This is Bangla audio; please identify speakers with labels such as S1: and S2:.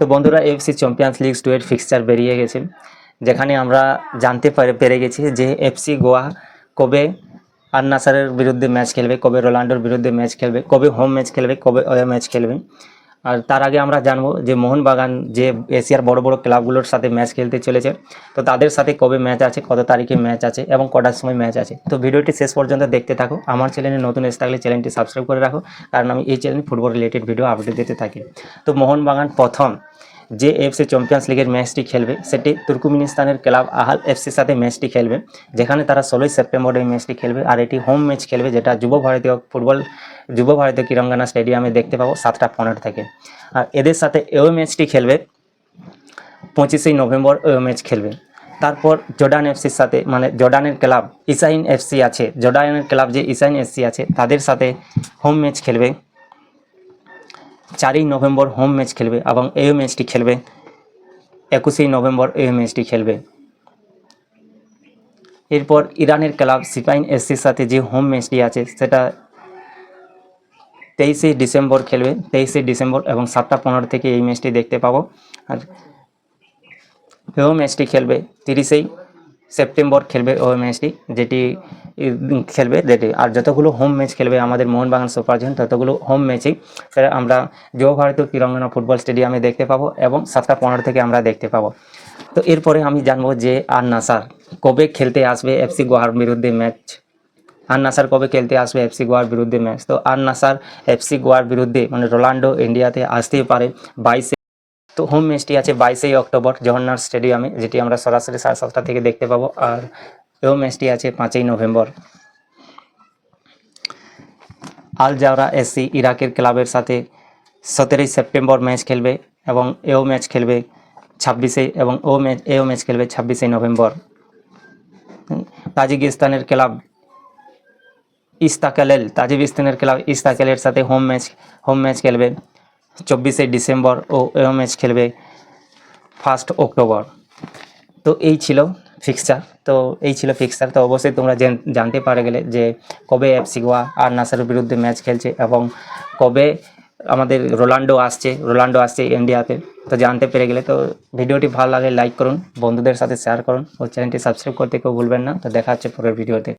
S1: তো বন্ধুরা এফসি চ্যাম্পিয়ন্স লিগ টু এর ফিক্সচার বেরিয়ে গেছে, যেখানে আমরা জানতে পারে গেছি যে এফসি গোয়া কবে আর নাসারের বিরুদ্ধে ম্যাচ খেলবে, কবে রোনাল্ডোর বিরুদ্ধে ম্যাচ খেলবে, কবে হোম ম্যাচ খেলবে, কবে ওয়ে ম্যাচ খেলবে। আর তার আগে আমরা জানব যে মোহনবাগান যে এশিয়ার বড় বড় ক্লাবগুলোর সাথে ম্যাচ খেলতে চলেছে, তো তাদের সাথে কবে ম্যাচ আছে, কত তারিখে ম্যাচ আছে এবং কটার সময় ম্যাচ আছে। তো ভিডিওটি শেষ পর্যন্ত দেখতে থাকো। আমার চ্যানেলে নতুন এসে থাকলে চ্যানেলটি সাবস্ক্রাইব করে রাখো, কারণ আমি এই channel football related video update দিতে থাকি। তো মোহনবাগান প্রথম যে এফসি চ্যাম্পিয়ন্স লিগের ম্যাচটি খেলবে। সেটি তুর্কমিনিস্তানের ক্লাব আহাল এফসির সাথে ম্যাচটি খেলবে, যেখানে তারা ষোলোই সেপ্টেম্বর এই ম্যাচটি খেলবে আর এটি হোম ম্যাচ খেলবে, যেটা যুব ভারতীয় ফুটবল, যুব ভারতীয় কিরঙ্গানা স্টেডিয়ামে দেখতে পাবো সাতটা পনেরো থেকে। আর এদের সাথে এও ম্যাচটি খেলবে, পঁচিশে নভেম্বর এও ম্যাচ খেলবে। তারপর জর্ডান এফসির সাথে মানে জর্ডানের ক্লাব ইসাইন এফসি আছে, জর্ডানের ক্লাব যে ইসাইন এফসি আছে, তাদের সাথে হোম ম্যাচ খেলবে। চারই নভেম্বর হোম ম্যাচ খেলবে এবং এই ম্যাচটি খেলবে। একুশে নভেম্বর এই ম্যাচটি খেলবে। এরপর ইরানের ক্লাব সিপাইন এসসির সাথে যে হোম ম্যাচটি আছে, সেটা তেইশে ডিসেম্বর খেলবে। তেইশে ডিসেম্বর এবং সাতটা পনেরো থেকে এই ম্যাচটি দেখতে পাবো। আর এও ম্যাচটি খেলবে তিরিশেই সেপ্টেম্বর খেলবে ও ম্যাচটি যেটি খেলবে আর যতগুলো হোম ম্যাচ খেলবে আমাদের মোহনবাগান সুপার জায়ান্ট ততগুলো হোম ম্যাচেই সেটা আমরা যুব ভারতীয় তিরঙ্গনা ফুটবল স্টেডিয়ামে দেখতে পাবো এবং সাতটা পনেরো থেকে আমরা দেখতে পাবো। তো এরপরে আমি জানব যে আর নাসার কবে খেলতে আসবে এফসি গোয়ার বিরুদ্ধে ম্যাচ আর নাসার কবে খেলতে আসবে এফসি গোয়ার বিরুদ্ধে ম্যাচ তো আর নাসার এফসি গোয়ার বিরুদ্ধে মানে রোনাল্ডো ইন্ডিয়াতে আসতেই পারে বাইশে, তো হোম ম্যাচটি আছে বাইশে অক্টোবর জওহরলাল স্টেডিয়ামে, যেটি আমরা সরাসরি সাড়ে সাতটা থেকে দেখতে পাবো। আর এও ম্যাচটি আছে পাঁচই নভেম্বর। আল জাওরা এসসি ইরাকের ক্লাবের সাথে সতেরোই সেপ্টেম্বর ম্যাচ খেলবে এবং এও ম্যাচ খেলবে ছাব্বিশে এবং ও ম্যাচ এও ম্যাচ খেলবে ছাব্বিশে নভেম্বর। তাজিকিস্তানের ক্লাব ইস্তাকালেল, তাজিকিস্তানের ক্লাব ইস্তাকালের সাথে হোম ম্যাচ হোম ম্যাচ খেলবে চব্বিশে ডিসেম্বর ও এও ম্যাচ খেলবে ফার্স্ট অক্টোবর তো এই ছিল ফিক্সচার তো এই ছিল ফিক্সচার তো অবশ্যই তোমরা জানতে পারে গেলে যে কবে এফসি গোয়া আর নাসারের বিরুদ্ধে ম্যাচ খেলছে এবং কবে আমাদের রোনাল্ডো আসছে। রোনাল্ডো আসছে ইন্ডিয়াতে তো জানতে পেরে গেলে তো ভিডিওটি ভালো লাগে লাইক করুন, বন্ধুদের সাথে শেয়ার করুন ও চ্যানেলটি সাবস্ক্রাইব করতে কেউ ভুলবেন না। তো দেখা হচ্ছে পরের ভিডিওতে।